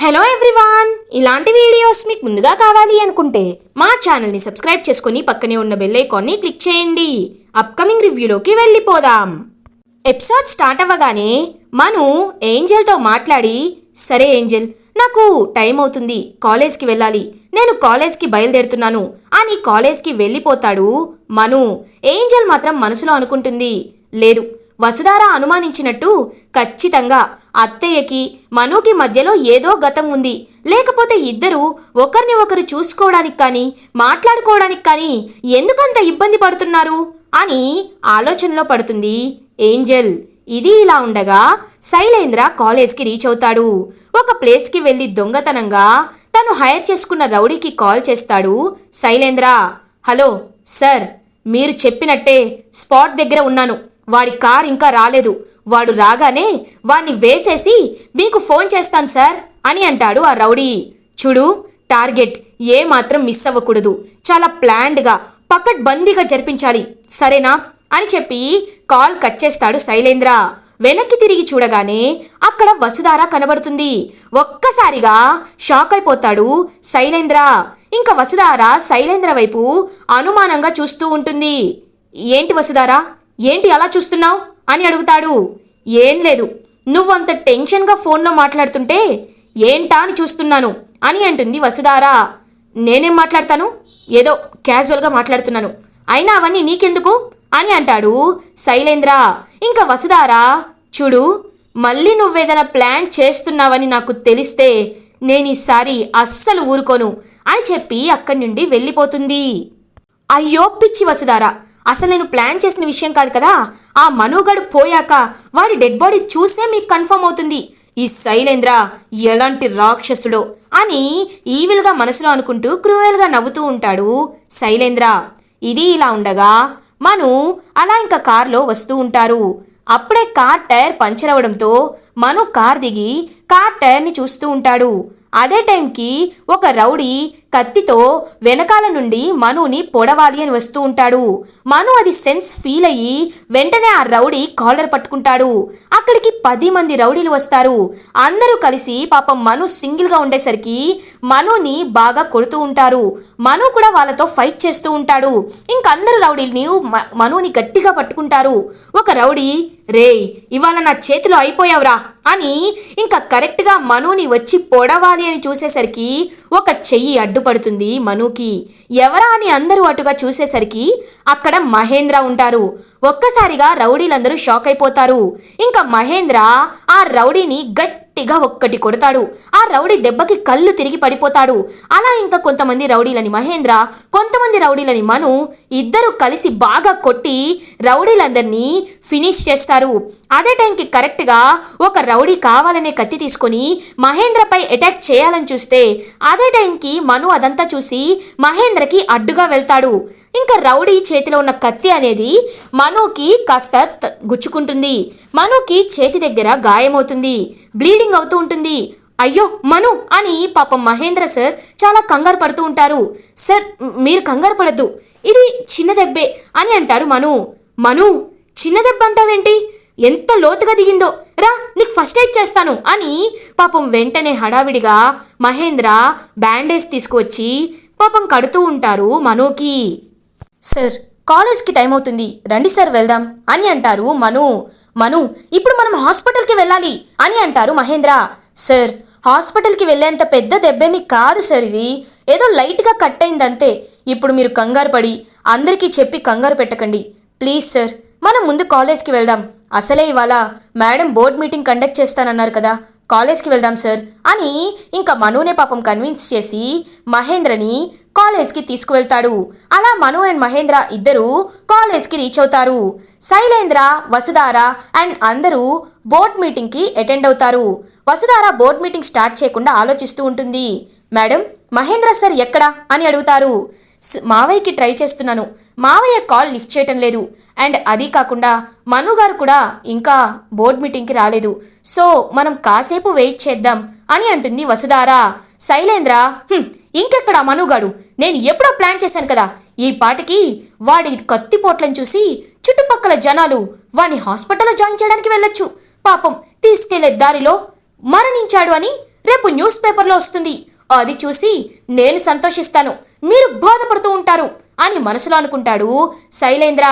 Hello everyone ఇలాంటి videos మీకు ముందుగా కావాలి అనుకుంటే మా ఛానల్ని సబ్స్క్రైబ్ చేసుకుని పక్కనే ఉన్న బెల్ ఐకాన్ని క్లిక్ చేయండి. అప్కమింగ్ రివ్యూలోకి వెళ్ళిపోదాం. ఎపిసోడ్ స్టార్ట్ అవ్వగానే మను ఏంజల్తో మాట్లాడి సరే ఏంజల్ నాకు టైం అవుతుంది. కాలేజ్కి వెళ్ళాలి. నేను కాలేజ్కి బయలుదేరుతున్నాను. అని కాలేజ్కి వెళ్ళిపోతాడు మను. ఏంజల్ మాత్రం మనసులో అనుకుంటుంది. లేదు వసుధార అనుమానించినట్టు ఖచ్చితంగా అత్తయ్యకి మనుకి మధ్యలో ఏదో గతం ఉంది. లేకపోతే ఇద్దరూ ఒకరిని ఒకరు చూసుకోవడానికి కానీ మాట్లాడుకోవడానికి కానీ ఎందుకంత ఇబ్బంది పడుతున్నారు? అని ఆలోచనలో పడుతుంది ఏంజల్. ఇది ఇలా ఉండగా శైలేంద్ర కాలేజ్కి రీచ్ అవుతాడు. ఒక ప్లేస్కి వెళ్ళి దొంగతనంగా తను హైర్ చేసుకున్న రౌడీకి కాల్ చేస్తాడు శైలేంద్ర. హలో సార్ మీరు చెప్పినట్టే స్పాట్ దగ్గర ఉన్నాను. వాడి కార్ ఇంకా రాలేదు. వాడు రాగానే వాణ్ణి వేసేసి మీకు ఫోన్ చేస్తాను సార్ అని అంటాడు ఆ రౌడీ. చూడు టార్గెట్ ఏ మాత్రం మిస్ అవ్వకూడదు. చాలా ప్లాన్డ్గా పకడ్బందీగా జరిపించాలి. సరేనా? అని చెప్పి కాల్ కట్ చేస్తాడు శైలేంద్ర. వెనక్కి తిరిగి చూడగానే అక్కడ వసుధార కనబడుతుంది. ఒక్కసారిగా షాక్ అయిపోతాడు శైలేంద్ర. ఇంకా వసుధార శైలేంద్ర వైపు అనుమానంగా చూస్తూ ఉంటుంది. ఏంటి వసుధార? ఏంటి అలా చూస్తున్నావు? అని అడుగుతాడు. ఏం లేదు. నువ్వంత టెన్షన్గా ఫోన్లో మాట్లాడుతుంటే ఏంటా అని చూస్తున్నాను అని అంటుంది వసుధారా. నేనేం మాట్లాడతాను? ఏదో క్యాజువల్గా మాట్లాడుతున్నాను. అయినా అవన్నీ నీకెందుకు? అని అంటాడు శైలేంద్ర. ఇంకా వసుధారా చూడు మళ్ళీ నువ్వేదైనా ప్లాన్ చేస్తున్నావని నాకు తెలిస్తే నేను ఈసారి అస్సలు ఊరుకోను అని చెప్పి అక్కడి నుండి వెళ్ళిపోతుంది. అయ్యో పిచ్చి వసుధారా. అసలు నేను ప్లాన్ చేసిన విషయం కాదు కదా? ఆ మనుగడు పోయాక వాడి డెడ్ బాడీ చూసే మీకు కన్ఫర్మ్ అవుతుంది. ఈ శైలేంద్ర ఎలాంటి రాక్షసుడో అని ఈవిల్గా మనసులో అనుకుంటూ క్రూయల్గా నవ్వుతూ ఉంటాడు శైలేంద్ర. ఇది ఇలా ఉండగా మను అలా ఇంకా కారులో వస్తూ ఉంటారు. అప్పుడే కార్ టైర్ పంచర్ అవడంతో మను కార్ దిగి కార్ టైర్ని చూస్తూ ఉంటాడు. అదే టైంకి ఒక రౌడీ కత్తితో వెనకాల నుండి మనుని పొడవాలి అని వస్తూ ఉంటాడు. మను అది సెన్స్ ఫీల్ అయ్యి వెంటనే ఆ రౌడీ కాలర్ పట్టుకుంటాడు. అక్కడికి పది మంది రౌడీలు వస్తారు. అందరూ కలిసి పాపం మను సింగిల్గా ఉండేసరికి మనుని బాగా కొడుతూ ఉంటారు. మను కూడా వాళ్ళతో ఫైట్ చేస్తూ ఉంటాడు. ఇంకందరూ రౌడీని మ- మనుని గట్టిగా పట్టుకుంటారు. ఒక రౌడీ రేయ్ ఇవాళ నా చేతిలో అయిపోయావురా అని ఇంకా కరెక్ట్గా మనుని వచ్చి పొడవాలి అని చూసేసరికి ఒక చెయ్యి అడ్డుపడుతుంది మనుకి. ఎవరా అని అందరూ అటుగా చూసేసరికి అక్కడ మహేంద్ర ఉంటారు. ఒక్కసారిగా రౌడీలందరూ షాక్ అయిపోతారు ఇంకా మహేంద్ర ఆ రౌడీని గట్టి గట్టిగా ఒక్కటి కొడతాడు. ఆ రౌడీ దెబ్బకి కళ్ళు తిరిగి పడిపోతాడు. అలా ఇంకా కొంతమంది రౌడీలని మహేంద్ర కొంతమంది రౌడీలని మను ఇద్దరు కలిసి బాగా కొట్టి రౌడీలందరినీ ఫినిష్ చేస్తారు. అదే టైంకి కరెక్ట్గా ఒక రౌడీ కావాలనే కత్తి తీసుకొని మహేంద్రపై అటాక్ చేయాలని చూస్తే అదే టైంకి మను అదంతా చూసి మహేంద్రకి అడ్డుగా వెళ్తాడు. ఇంకా రౌడీ చేతిలో ఉన్న కత్తి అనేది మనోకి కాస్త గుచ్చుకుంటుంది. మనోకి చేతి దగ్గర గాయమవుతుంది. బ్లీడింగ్ అవుతూ ఉంటుంది. అయ్యో మను అని పాపం మహేంద్ర సార్ చాలా కంగారు పడుతూ ఉంటారు. సార్ మీరు కంగారు పడద్దు. ఇది చిన్న దెబ్బే అని అంటారు మను. మను చిన్న దెబ్బ అంటావేంటి? ఎంత లోతుగా దిగిందో. రా నీకు ఫస్ట్ ఎయిడ్ చేస్తాను అని పాపం వెంటనే హడావిడిగా మహేంద్ర బ్యాండేజ్ తీసుకువచ్చి పాపం కడుతూ ఉంటారు మనుకి. సార్ కాలేజ్కి టైం అవుతుంది. రండి సార్ వెళ్దాం. అని అంటారు మను. మను ఇప్పుడు మనం హాస్పిటల్కి వెళ్ళాలి. అని అంటారు మహేంద్ర. సార్ హాస్పిటల్కి వెళ్ళేంత పెద్ద దెబ్బేమి కాదు సార్ ఇది. ఏదో లైట్గా కట్ అయిందంతే. ఇప్పుడు మీరు కంగారు పడి అందరికీ చెప్పి కంగారు పెట్టకండి. ప్లీజ్ సార్ మనం ముందు కాలేజ్కి వెళ్దాం. అసలే ఇవాళ మేడం బోర్డ్ మీటింగ్ కండక్ట్ చేస్తానన్నారు కదా. కాలేజ్కి వెళ్దాం సార్. అని ఇంకా మనునే పాపం కన్విన్స్ చేసి మహేంద్రని కాలేజ్కి తీసుకువెళ్తాడు. అలా మను అండ్ మహేంద్ర ఇద్దరు కాలేజ్కి రీచ్ అవుతారు. శైలేంద్ర వసుధార అండ్ అందరూ బోర్డ్ మీటింగ్కి అటెండ్ అవుతారు. వసుధార బోర్డ్ మీటింగ్ స్టార్ట్ చేయకుండా ఆలోచిస్తూ ఉంటుంది. మేడం మహేంద్ర సార్ ఎక్కడా? అని అడుగుతారు. మావయ్యకి ట్రై చేస్తున్నాను. మావయ్య కాల్ లిఫ్ట్ చేయటం లేదు. అండ్ అది కాకుండా మను గారు కూడా ఇంకా బోర్డ్ మీటింగ్కి రాలేదు. సో మనం కాసేపు వెయిట్ చేద్దాం అని అంటుంది వసుధార. శైలేంద్ర ఇంకెక్కడ మనుగాడు నేను ఎప్పుడో ప్లాన్ చేశాను కదా. ఈ పాటికి వాడి కత్తిపోట్లను చూసి చుట్టుపక్కల జనాలు వాడిని హాస్పిటల్లో జాయిన్ చేయడానికి వెళ్ళొచ్చు. పాపం తీసుకెళ్ళే దారిలో మరణించాడు అని రేపు న్యూస్ పేపర్లో వస్తుంది. అది చూసి నేను సంతోషిస్తాను. మీరు బాధపడుతూ ఉంటారు అని మనసులో అనుకుంటాడు శైలేంద్ర.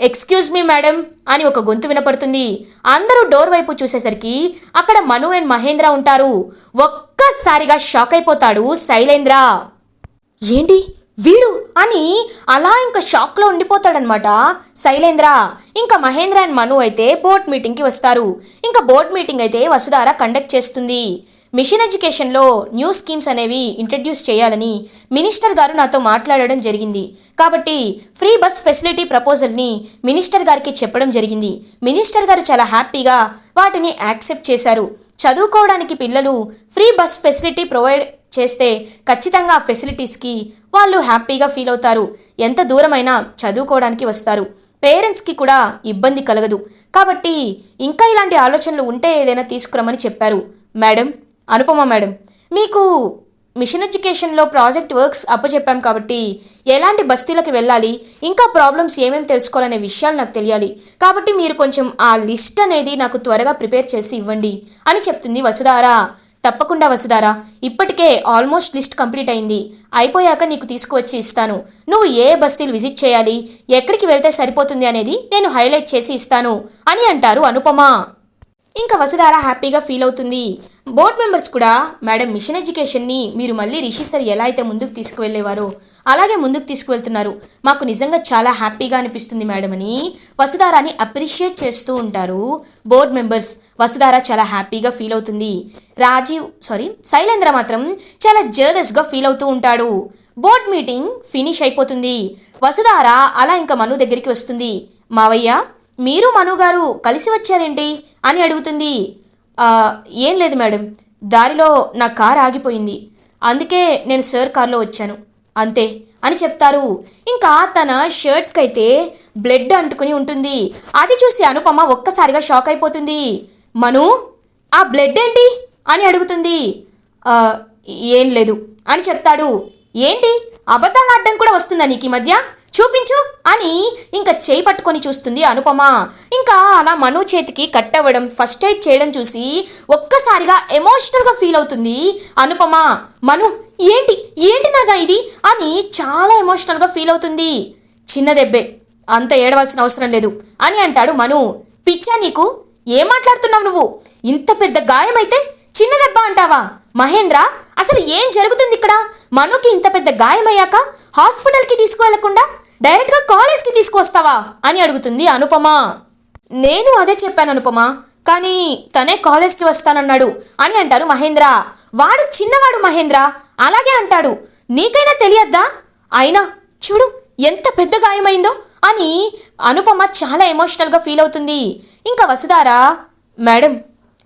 ఎక్స్క్యూజ్ మీ మేడం అని ఒక గొంతు వినపడుతుంది. అందరూ డోర్ వైపు చూసేసరికి అక్కడ మను అండ్ మహేంద్ర ఉంటారు. ఒక్కసారిగా షాక్ అయిపోతాడు శైలేంద్ర. ఏంటి? వీడు? అని అలా ఇంకా షాక్లో ఉండిపోతాడనమాట శైలేంద్ర. ఇంకా మహేంద్ర అండ్ మను అయితే బోర్డ్ మీటింగ్కి వస్తారు. ఇంకా బోర్డ్ మీటింగ్ అయితే వసుధార కండక్ట్ చేస్తుంది. మిషన్ ఎడ్యుకేషన్లో న్యూ స్కీమ్స్ అనేవి ఇంట్రడ్యూస్ చేయాలని మినిస్టర్ గారు నాతో మాట్లాడడం జరిగింది. కాబట్టి ఫ్రీ బస్ ఫెసిలిటీ ప్రపోజల్ని మినిస్టర్ గారికి చెప్పడం జరిగింది. మినిస్టర్ గారు చాలా హ్యాపీగా వాటిని యాక్సెప్ట్ చేశారు. చదువుకోవడానికి పిల్లలు ఫ్రీ బస్ ఫెసిలిటీ ప్రొవైడ్ చేస్తే ఖచ్చితంగా ఆ ఫెసిలిటీస్కి వాళ్ళు హ్యాపీగా ఫీల్ అవుతారు. ఎంత దూరమైనా చదువుకోవడానికి వస్తారు. పేరెంట్స్కి కూడా ఇబ్బంది కలగదు. కాబట్టి ఇంకా ఇలాంటి ఆలోచనలు ఉంటే ఏదైనా తీసుకురమ్మని చెప్పారు. మేడం అనుపమ మేడం మీకు మిషన్ ఎడ్యుకేషన్లో ప్రాజెక్ట్ వర్క్స్ అప్పచెప్పాం కాబట్టి ఎలాంటి బస్తీలకు వెళ్ళాలి ఇంకా ప్రాబ్లమ్స్ ఏమేమి తెలుసుకోవాలనే విషయాలు నాకు తెలియాలి. కాబట్టి మీరు కొంచెం ఆ లిస్ట్ అనేది నాకు త్వరగా ప్రిపేర్ చేసి ఇవ్వండి అని చెప్తుంది వసుధారా. తప్పకుండా వసుధారా ఇప్పటికే ఆల్మోస్ట్ లిస్ట్ కంప్లీట్ అయింది. అయిపోయాక నీకు తీసుకువచ్చి ఇస్తాను. నువ్వు ఏ బస్తీలు విజిట్ చేయాలి ఎక్కడికి వెళ్తే సరిపోతుంది అనేది నేను హైలైట్ చేసి ఇస్తాను అని అంటారు అనుపమ. ఇంకా వసుధార హ్యాపీగా ఫీల్ అవుతుంది. బోర్డ్ మెంబర్స్ కూడా మేడం మిషన్ ఎడ్యుకేషన్ని మీరు మళ్ళీ రిషి సార్ ఎలా అయితే ముందుకు తీసుకువెళ్ళేవారో అలాగే ముందుకు తీసుకువెళ్తున్నారు. మాకు నిజంగా చాలా హ్యాపీగా అనిపిస్తుంది మేడం అని వసుధారాని అప్రిషియేట్ చేస్తూ ఉంటారు బోర్డ్ మెంబర్స్. వసుధార చాలా హ్యాపీగా ఫీల్ అవుతుంది. రాజీవ్ సారీ శైలేంద్ర మాత్రం చాలా జర్లెస్గా ఫీల్ అవుతూ ఉంటాడు. బోర్డ్ మీటింగ్ ఫినిష్ అయిపోతుంది. వసుధార అలా ఇంకా మను దగ్గరికి వస్తుంది. మావయ్య మీరు మను గారు కలిసి వచ్చారేంటి? అని అడుగుతుంది. ఏం లేదు మేడం. దారిలో నా కార్ ఆగిపోయింది. అందుకే నేను సార్ కార్లో వచ్చాను. అంతే అని చెప్తారు. ఇంకా తన షర్ట్కైతే బ్లడ్ అంటుకుని ఉంటుంది. అది చూసి అనుపమ ఒక్కసారిగా షాక్ అయిపోతుంది. మను ఆ బ్లడ్ ఏంటి? అని అడుగుతుంది. ఏం లేదు అని చెప్తాడు. ఏంటి? అబద్ధాలు ఆడడం కూడా వస్తుందా నీకు ఈ మధ్య? చూపించు అని ఇంకా చేయి పట్టుకొని చూస్తుంది అనుపమ. ఇంకా అలా మను చేతికి కట్టవ్వడం ఫస్ట్ ఎయిడ్ చేయడం చూసి ఒక్కసారిగా ఎమోషనల్గా ఫీల్ అవుతుంది. అనుపమ మను ఏంటి? ఏంటి నాగా ఇది? అని చాలా ఎమోషనల్గా ఫీల్ అవుతుంది. చిన్న దెబ్బే అంత ఏడవలసిన అవసరం లేదు అని అంటాడు మను. పిచ్చా నీకు ఏం మాట్లాడుతున్నావు నువ్వు? ఇంత పెద్ద గాయమైతే చిన్న దెబ్బ అంటావా? మహేంద్ర అసలు ఏం జరుగుతుంది ఇక్కడ? మనుకి ఇంత పెద్ద గాయమయ్యాక హాస్పిటల్కి తీసుకువెళ్ళకుండా డైరెక్ట్గా కాలేజ్కి తీసుకొస్తావా? అని అడుగుతుంది అనుపమ. నేను అదే చెప్పాను అనుపమ. కానీ తనే కాలేజ్కి వస్తానన్నాడు అని అంటారు మహేంద్ర. వాడు చిన్నవాడు మహేంద్ర. అలాగే అంటాడు. నీకైనా తెలియద్దా? అయినా చూడు ఎంత పెద్ద గాయమైందో అని అనుపమ చాలా ఎమోషనల్గా ఫీల్ అవుతుంది. ఇంకా వసుధారా మేడం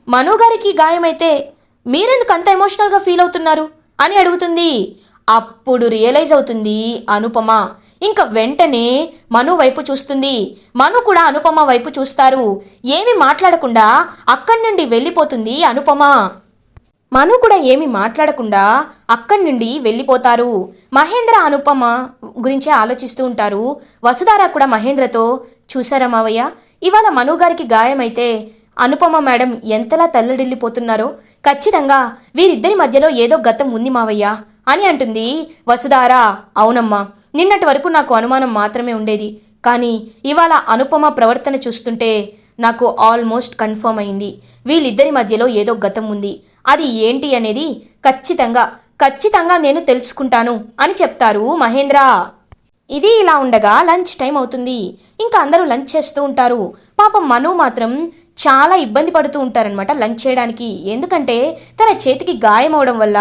మను గారికి గాయమైతే మీరెందుకు అంత ఎమోషనల్గా ఫీల్ అవుతున్నారు? అని అడుగుతుంది. అప్పుడు రియలైజ్ అవుతుంది అనుపమ. ఇంకా వెంటనే మను వైపు చూస్తుంది. మను కూడా అనుపమ వైపు చూస్తారు. ఏమి మాట్లాడకుండా అక్కడి నుండి వెళ్ళిపోతుంది అనుపమ. మను కూడా ఏమి మాట్లాడకుండా అక్కడి నుండి వెళ్ళిపోతారు. మహేంద్ర అనుపమ గురించి ఆలోచిస్తూ ఉంటారు. వసుధార కూడా మహేంద్రతో చూసారా మావయ్య? ఇవాళ మను గారికి గాయమైతే అనుపమ మేడం ఎంతలా తల్లడిల్లిపోతున్నారో. ఖచ్చితంగా వీరిద్దరి మధ్యలో ఏదో గతం ఉంది మావయ్య. అని అంటుంది. వసుధార అవునమ్మా నిన్నటి వరకు నాకు అనుమానం మాత్రమే ఉండేది. కానీ ఇవాళ అనుపమ ప్రవర్తన చూస్తుంటే నాకు ఆల్మోస్ట్ కన్ఫర్మ్ అయింది. వీళ్ళిద్దరి మధ్యలో ఏదో గతం ఉంది. అది ఏంటి అనేది ఖచ్చితంగా ఖచ్చితంగా నేను తెలుసుకుంటాను అని చెప్తారు మహేంద్ర. ఇది ఇలా ఉండగా లంచ్ టైం అవుతుంది. ఇంకా అందరూ లంచ్ చేస్తూ ఉంటారు. పాపం మను మాత్రం చాలా ఇబ్బంది పడుతూ ఉంటారనమాట లంచ్ చేయడానికి. ఎందుకంటే తన చేతికి గాయం అవడం వల్ల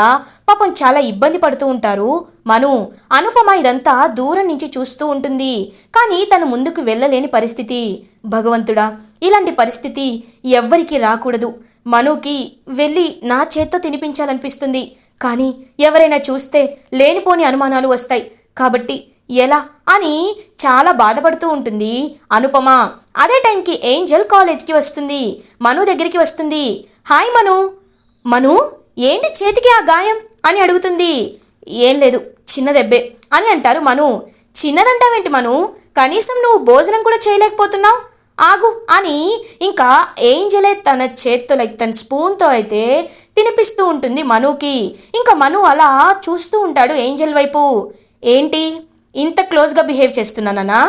పాపం చాలా ఇబ్బంది పడుతూ ఉంటారు. మను అనుపమ ఇదంతా దూరం నుంచి చూస్తూ ఉంటుంది. కానీ తను ముందుకు వెళ్ళలేని పరిస్థితి. భగవంతుడా ఇలాంటి పరిస్థితి ఎవ్వరికీ రాకూడదు. మనుకి వెళ్ళి నా చేత్తో తినిపించాలనిపిస్తుంది. కానీ ఎవరైనా చూస్తే లేనిపోని అనుమానాలు వస్తాయి. కాబట్టి ఎలా అని చాలా బాధపడుతూ ఉంటుంది. అనుపమ అదే టైంకి ఏంజల్ కాలేజ్కి వస్తుంది. మను దగ్గరికి వస్తుంది. హాయ్ మను. మను ఏంటి చేతికి ఆ గాయం? అని అడుగుతుంది. ఏం లేదు చిన్న దెబ్బే అని అంటారు మను. చిన్నదంటావేంటి మను? కనీసం నువ్వు భోజనం కూడా చేయలేకపోతున్నావు? ఆగు అని ఇంకా ఏంజలే తన చేత్తో లైక్ తన స్పూన్తో అయితే తినిపిస్తూ ఉంటుంది మనుకి. ఇంకా మను అలా చూస్తూ ఉంటాడు ఏంజల్ వైపు. ఏంటి? ఇంత క్లోజ్గా బిహేవ్ చేస్తున్నానా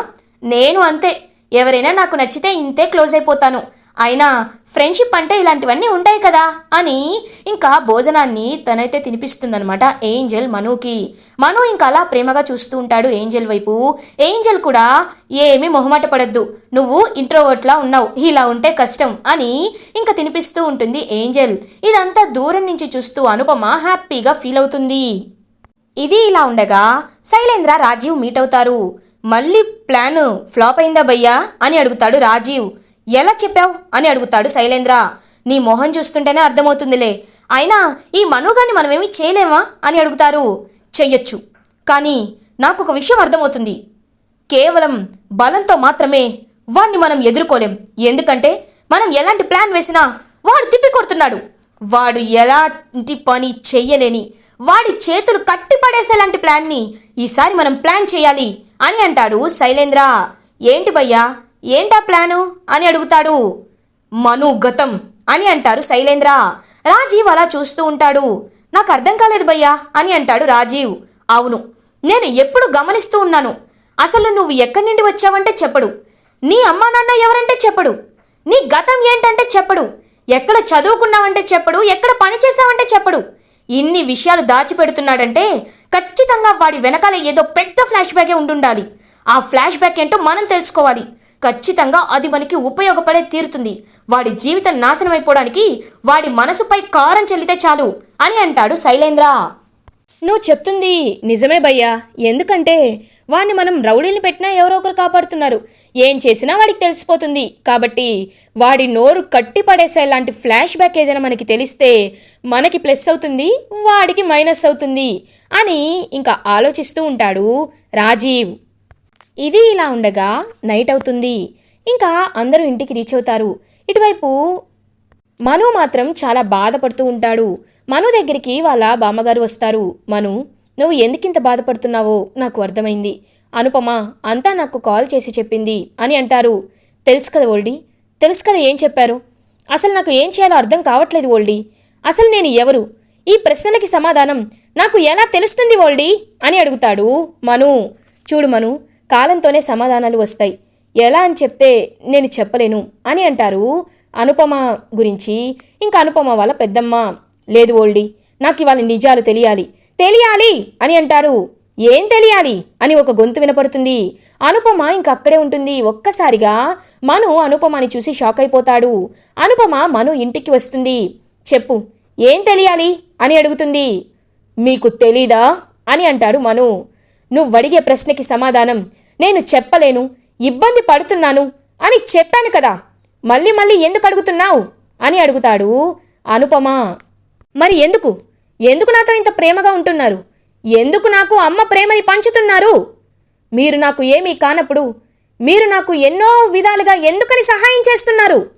నేను? అంతే. ఎవరైనా నాకు నచ్చితే ఇంతే క్లోజ్ అయిపోతాను. అయినా ఫ్రెండ్షిప్ అంటే ఇలాంటివన్నీ ఉంటాయి కదా అని ఇంకా భోజనాన్ని తనైతే తినిపిస్తుందనమాట ఏంజల్ మనుకి. మను ఇంకా అలా ప్రేమగా చూస్తూ ఉంటాడు ఏంజల్ వైపు. ఏంజల్ కూడా ఏమీ మొహమాట పడద్దు. నువ్వు ఇంట్రోవర్ట్లా ఉన్నావు. ఇలా ఉంటే కష్టం అని ఇంకా తినిపిస్తూ ఉంటుంది ఏంజల్. ఇదంతా దూరం నుంచి చూస్తూ అనుపమ హ్యాపీగా ఫీల్ అవుతుంది. ఇది ఇలా ఉండగా శైలేంద్ర రాజీవ్ మీట్ అవుతారు. మళ్ళీ ప్లాన్ ఫ్లాప్ అయిందా భయ్యా? అని అడుగుతాడు రాజీవ్. ఎలా చెప్పావు? అని అడుగుతాడు శైలేంద్ర. నీ మొహం చూస్తుంటేనే అర్థమవుతుందిలే. అయినా ఈ మనోగాన్ని మనమేమి చేయలేమా? అని అడుగుతారు. చెయ్యొచ్చు. కానీ నాకు ఒక విషయం అర్థమవుతుంది. కేవలం బలంతో మాత్రమే వాణ్ణి మనం ఎదుర్కోలేం. ఎందుకంటే మనం ఎలాంటి ప్లాన్ వేసినా వాడు తిప్పి కొడుతున్నాడు. వాడు ఎలాంటి పని చెయ్యలేని వాడి చేతులు కట్టి పడేసేలాంటి ప్లాన్ని ఈసారి మనం ప్లాన్ చేయాలి అని అంటాడు శైలేంద్ర. ఏంటి భయ్యా? ఏంటా ప్లాను? అని అడుగుతాడు. మను గతం అని అంటారు శైలేంద్ర. రాజీవ్ అలా చూస్తూ ఉంటాడు. నాకు అర్థం కాలేదు భయ్యా అని అంటాడు రాజీవ్. అవును నేను ఎప్పుడు గమనిస్తూ ఉన్నాను. అసలు నువ్వు ఎక్కడి నుండి వచ్చావంటే చెప్పడు. నీ అమ్మా నాన్న ఎవరంటే చెప్పడు. నీ గతం ఏంటంటే చెప్పడు. ఎక్కడ చదువుకున్నావంటే చెప్పడు. ఎక్కడ పని చేసావంటే చెప్పడు. ఇన్ని విషయాలు దాచిపెడుతున్నాడంటే ఖచ్చితంగా వాడి వెనకాల ఏదో పెద్ద ఫ్లాష్ బ్యాకే ఉండుండాలి. ఆ ఫ్లాష్ బ్యాక్ ఏంటో మనం తెలుసుకోవాలి. ఖచ్చితంగా అది మనకి ఉపయోగపడే తీరుతుంది. వాడి జీవితం నాశనం అయిపోవడానికి వాడి మనసుపై కారం చెల్లితే చాలు అని అంటాడు శైలేంద్ర. నువ్వు చెప్తుంది నిజమే భయ్యా. ఎందుకంటే వాడిని మనం రౌడీని పెట్టినా ఎవరో ఒకరు కాపాడుతున్నారు. ఏం చేసినా వాడికి తెలిసిపోతుంది. కాబట్టి వాడి నోరు కట్టి పడేసేలాంటి ఫ్లాష్ బ్యాక్ ఏదైనా మనకి తెలిస్తే మనకి ప్లస్ అవుతుంది వాడికి మైనస్ అవుతుంది అని ఇంకా ఆలోచిస్తూ ఉంటాడు రాజీవ్. ఇది ఇలా ఉండగా నైట్ అవుతుంది. ఇంకా అందరూ ఇంటికి రీచ్ అవుతారు. ఇటువైపు మను మాత్రం చాలా బాధపడుతూ ఉంటాడు. మను దగ్గరికి వాళ్ళ బామ్మగారు వస్తారు. మను నువ్వు ఎందుకింత బాధపడుతున్నావో నాకు అర్థమైంది. అనుపమ అంతా నాకు కాల్ చేసి చెప్పింది అని అంటారు. తెలుసు కదా ఓల్డీ తెలుసు కదా ఏం చెప్పారు? అసలు నాకు ఏం చేయాలో అర్థం కావట్లేదు ఓల్డీ. అసలు నేను ఎవరు? ఈ ప్రశ్నలకి సమాధానం నాకు ఎలా తెలుస్తుంది ఓల్డీ? అని అడుగుతాడు మను. చూడు మను కాలంతోనే సమాధానాలు వస్తాయి. ఎలా అని చెప్తే నేను చెప్పలేను అని అంటారు అనుపమ గురించి. ఇంకా అనుపమ వాళ్ళ పెద్దమ్మ లేదు ఓల్డీ నాకు ఇవాళ నిజాలు తెలియాలి. తెలియాలి? అని అంటారు. ఏం తెలియాలి? అని ఒక గొంతు వినపడుతుంది. అనుపమ ఇంక అక్కడే ఉంటుంది. ఒక్కసారిగా మను అనుపమని చూసి షాక్ అయిపోతాడు. అనుపమ మను ఇంటికి వస్తుంది. చెప్పు ఏం తెలియాలి? అని అడుగుతుంది. మీకు తెలీదా? అని అంటాడు మను. నువ్వు అడిగే ప్రశ్నకి సమాధానం. నేను చెప్పలేను. ఇబ్బంది పడుతున్నాను. అని చెప్పాను కదా. మళ్ళీ మళ్ళీ ఎందుకు అడుగుతున్నావు? అని అడుగుతాడు అనుపమ. మరి ఎందుకు? ఎందుకు నాతో ఇంత ప్రేమగా ఉంటున్నారు? ఎందుకు నాకు అమ్మ ప్రేమని పంచుతున్నారు? మీరు నాకు ఏమీ కానప్పుడు మీరు నాకు ఎన్నో విధాలుగా ఎందుకని సహాయం చేస్తున్నారు?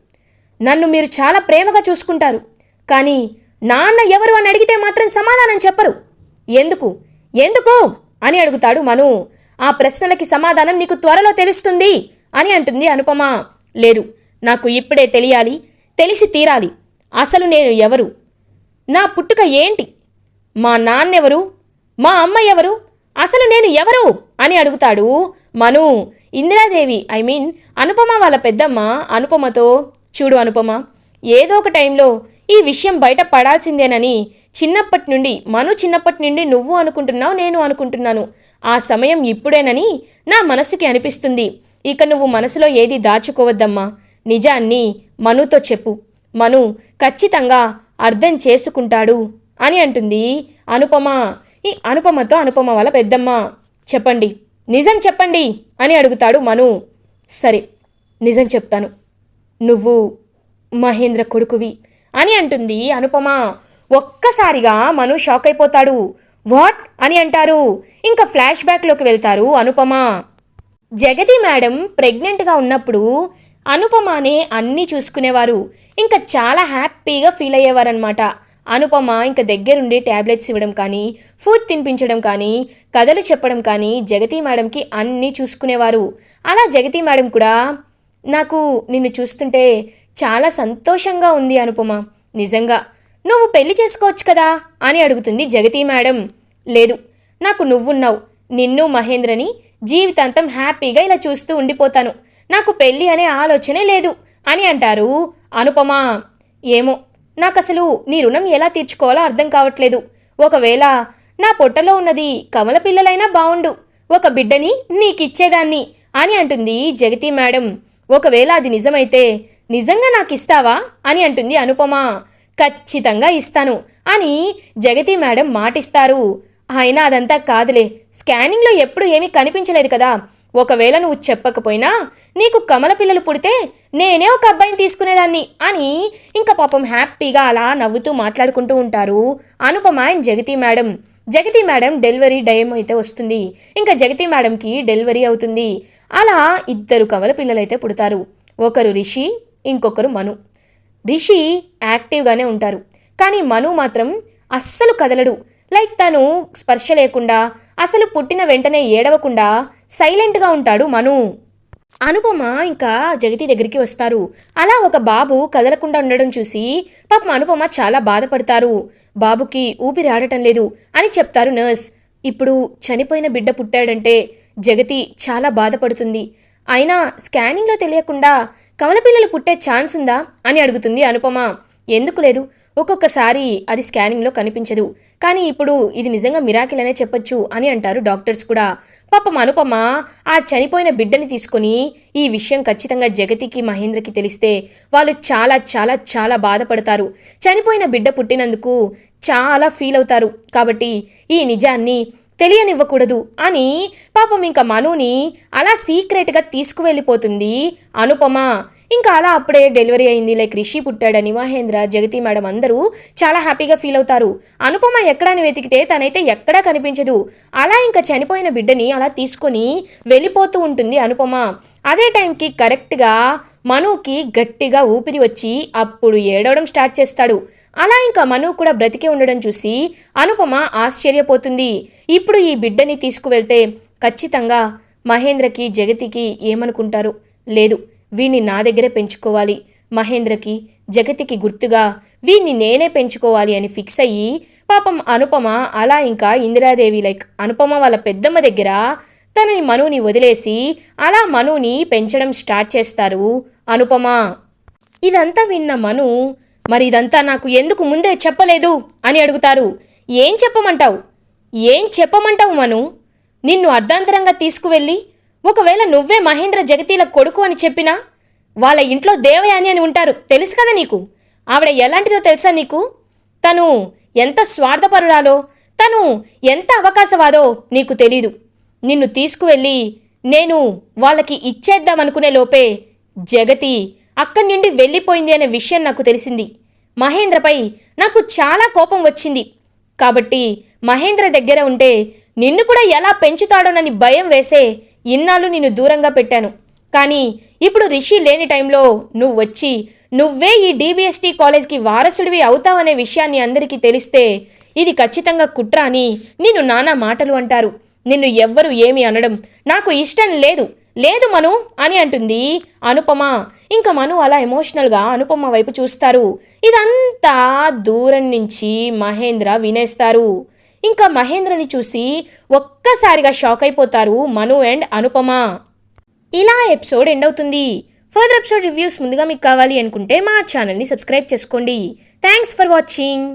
నన్ను మీరు చాలా ప్రేమగా చూసుకుంటారు కానీ నాన్న ఎవరు అని అడిగితే మాత్రం సమాధానం చెప్పరు. ఎందుకు? ఎందుకు? అని అడుగుతాడు మను. ఆ ప్రశ్నలకి సమాధానం నీకు త్వరలో తెలుస్తుంది అని అంటుంది అనుపమ. లేదు నాకు ఇప్పుడే తెలియాలి తెలిసి తీరాలి. అసలు నేను ఎవరు? నా పుట్టుక ఏంటి? మా నాన్నెవరు? మా అమ్మ ఎవరు అసలు నేను ఎవరు? అని అడుగుతాడు మను. ఇందిరాదేవి ఐ మీన్ అనుపమ వాళ్ళ పెద్దమ్మ అనుపమతో చూడు అనుపమ ఏదో ఒక టైంలో ఈ విషయం బయట పడాల్సిందేనని చిన్నప్పటి నుండి మను చిన్నప్పటి నుండి నువ్వు అనుకుంటున్నావు నేను అనుకుంటున్నాను. ఆ సమయం ఇప్పుడేనని నా మనసుకి అనిపిస్తుంది. ఇక నువ్వు మనసులో ఏది దాచుకోవద్దమ్మా. నిజాన్ని మనుతో చెప్పు. మను ఖచ్చితంగా అర్థం చేసుకుంటాడు అని అంటుంది అనుపమ. ఈ అనుపమతో అనుపమ వాళ్ళ పెద్దమ్మ చెప్పండి. నిజం చెప్పండి అని అడుగుతాడు మను. సరే నిజం చెప్తాను. నువ్వు మహేంద్ర కొడుకువి అని అంటుంది అనుపమ. ఒక్కసారిగా మను షాక్ అయిపోతాడు. వాట్ అని అంటారు. ఇంకా ఫ్లాష్ బ్యాక్లోకి వెళ్తారు అనుపమ. జగతి మేడం ప్రెగ్నెంట్గా ఉన్నప్పుడు అనుపమనే అన్నీ చూసుకునేవారు. ఇంకా చాలా హ్యాపీగా ఫీల్ అయ్యేవారనమాట అనుపమ ఇంకా దగ్గరుండి ట్యాబ్లెట్స్ ఇవ్వడం కానీ ఫుడ్ తినిపించడం కానీ కథలు చెప్పడం కానీ జగతి మేడంకి అన్నీ చూసుకునేవారు. అలా జగతి మేడం కూడా నాకు నిన్ను చూస్తుంటే చాలా సంతోషంగా ఉంది అనుపమ. నిజంగా. నువ్వు పెళ్ళి చేసుకోవచ్చు కదా? అని అడుగుతుంది జగతి మేడం. లేదు. నాకు నువ్వున్నావు. నిన్ను మహేంద్రని జీవితాంతం హ్యాపీగా ఇలా చూస్తూ ఉండిపోతాను. నాకు పెళ్ళి అనే ఆలోచనే లేదు అని అంటారు అనుపమ. ఏమో నాకు అసలు నీ రుణం ఎలా తీర్చుకోవాలో అర్థం కావట్లేదు. ఒకవేళ నా పొట్టలో ఉన్నది కమల పిల్లలైనా బావుండు. ఒక బిడ్డని నీకిచ్చేదాన్ని అని అంటుంది జగతి మేడం. ఒకవేళ అది నిజమైతే నిజంగా నాకు ఇస్తావా అని అంటుంది అనుపమ. ఖచ్చితంగా ఇస్తాను అని జగతి మేడం మాటిస్తారు. అయినా అదంతా కాదులే. స్కానింగ్లో ఎప్పుడు ఏమీ కనిపించలేదు కదా. ఒకవేళ నువ్వు చెప్పకపోయినా నీకు కమల పిల్లలు పుడితే నేనే ఒక అబ్బాయిని తీసుకునేదాన్ని అని ఇంకా పాపం హ్యాపీగా అలా నవ్వుతూ మాట్లాడుకుంటూ ఉంటారు Anupama and Jagathi madam. Jagathi madam delivery time అయితే వస్తుంది. ఇంకా జగతి మేడంకి డెలివరీ అవుతుంది. అలా ఇద్దరు కమల పిల్లలైతే పుడతారు. ఒకరు రిషి ఇంకొకరు మను. రిషి యాక్టివ్గానే ఉంటారు. కానీ మను మాత్రం అస్సలు కదలడు. లైక్ తను స్పర్శ లేకుండా అసలు పుట్టిన వెంటనే ఏడవకుండా సైలెంట్గా ఉంటాడు మను. అనుపమ ఇంకా జగతి దగ్గరికి వస్తారు. అలా ఒక బాబు కదలకుండా ఉండడం చూసి పాపం అనుపమ చాలా బాధపడతారు. బాబుకి ఊపిరి ఆడటం లేదు అని చెప్తారు నర్స్. ఇప్పుడు చనిపోయిన బిడ్డ పుట్టాడంటే జగతి చాలా బాధపడుతుంది. అయినా స్కానింగ్లో తెలియకుండా కమల పిల్లలు పుట్టే ఛాన్స్ ఉందా అని అడుగుతుంది అనుపమ. ఎందుకు లేదు? ఒక్కొక్కసారి అది స్కానింగ్లో కనిపించదు. కానీ ఇప్పుడు ఇది నిజంగా మిరాకిల్ అనే చెప్పొచ్చు అని అంటారు డాక్టర్స్ కూడా. పాపం అనుపమ ఆ చనిపోయిన బిడ్డని తీసుకొని ఈ విషయం ఖచ్చితంగా జగతికి మహేంద్రకి తెలిస్తే వాళ్ళు చాలా చాలా చాలా బాధపడతారు. చనిపోయిన బిడ్డ పుట్టినందుకు చాలా ఫీల్ అవుతారు. కాబట్టి ఈ నిజాన్ని తెలియనివ్వకూడదు అని పాపం ఇంకా మనుని అలా సీక్రెట్గా తీసుకువెళ్ళిపోతుంది అనుపమ. ఇంకా అలా అప్పుడే డెలివరీ అయింది. లైక్ రిషి పుట్టాడని మహేంద్ర జగతి మేడం అందరూ చాలా హ్యాపీగా ఫీల్ అవుతారు. అనుపమ ఎక్కడని వెతికితే తనైతే ఎక్కడా కనిపించదు. అలా ఇంకా చనిపోయిన బిడ్డని అలా తీసుకొని వెళ్ళిపోతూ ఉంటుంది అనుపమ. అదే టైంకి కరెక్ట్గా మనుకి గట్టిగా ఊపిరి వచ్చి అప్పుడు ఏడవడం స్టార్ట్ చేస్తాడు. అలా ఇంకా మను కూడా బ్రతికే ఉండడం చూసి అనుపమ ఆశ్చర్యపోతుంది. ఇప్పుడు ఈ బిడ్డని తీసుకువెళ్తే ఖచ్చితంగా మహేంద్రకి జగతికి ఏమనుకుంటారు లేదు. వీణ్ణి నా దగ్గరే పెంచుకోవాలి. మహేంద్రకి జగతికి గుర్తుగా వీణ్ణి నేనే పెంచుకోవాలి అని ఫిక్స్ అయ్యి పాపం అనుపమ అలా ఇంకా ఇందిరాదేవి లైక్ అనుపమ వాళ్ళ పెద్దమ్మ దగ్గర తనని మనుని వదిలేసి అలా మనుని పెంచడం స్టార్ట్ చేస్తారు. అనుపమ. ఇదంతా విన్న మను మరి ఇదంతా నాకు ఎందుకు ముందే చెప్పలేదు? అని అడుగుతారు. ఏం చెప్పమంటావు? ఏం చెప్పమంటావు మను? నిన్ను అర్ధాంతరంగా తీసుకువెళ్ళి ఒకవేళ నువ్వే మహేంద్ర జగతీల కొడుకు అని చెప్పినా వాళ్ళ ఇంట్లో దేవయాని అని ఉంటారు. తెలుసు కదా నీకు? ఆవిడ ఎలాంటిదో తెలుసా నీకు? తను ఎంత స్వార్థపరురాలో తను ఎంత అవకాశవాదో నీకు తెలీదు. నిన్ను తీసుకువెళ్ళి నేను వాళ్ళకి ఇచ్చేద్దామనుకునే లోపే జగతి అక్కడి నుండి వెళ్ళిపోయింది అనే విషయం నాకు తెలిసింది. మహేంద్రపై నాకు చాలా కోపం వచ్చింది. కాబట్టి మహేంద్ర దగ్గర ఉంటే నిన్ను కూడా ఎలా పెంచుతాడోనని భయం వేసే ఇన్నాళ్ళు నిన్ను దూరంగా పెట్టాను. కానీ ఇప్పుడు రిషి లేని టైంలో నువ్వు వచ్చి నువ్వే ఈ డీబీఎస్టీ కాలేజ్కి వారసుడివి అవుతావనే విషయాన్ని అందరికీ తెలిస్తే ఇది ఖచ్చితంగా కుట్ర అని నిన్ను నానా మాటలు అంటారు. నిన్ను ఎవ్వరు ఏమి అనడం నాకు ఇష్టం లేదు. లేదు మను అని అంటుంది అనుపమ. ఇంకా మను అలా ఎమోషనల్గా అనుపమ వైపు చూస్తారు. ఇదంతా దూరం నుంచి మహేంద్ర వినేస్తారు. ఇంకా మహేంద్రని చూసి ఒక్కసారిగా షాక్ అయిపోతారు మను అండ్ అనుపమ. ఇలా ఎపిసోడ్ ఎండ్ అవుతుంది. ఫర్దర్ ఎపిసోడ్ రివ్యూస్ ముందుగా మీకు కావాలి అనుకుంటే మా ఛానల్ని సబ్స్క్రైబ్ చేసుకోండి. Thanks for watching.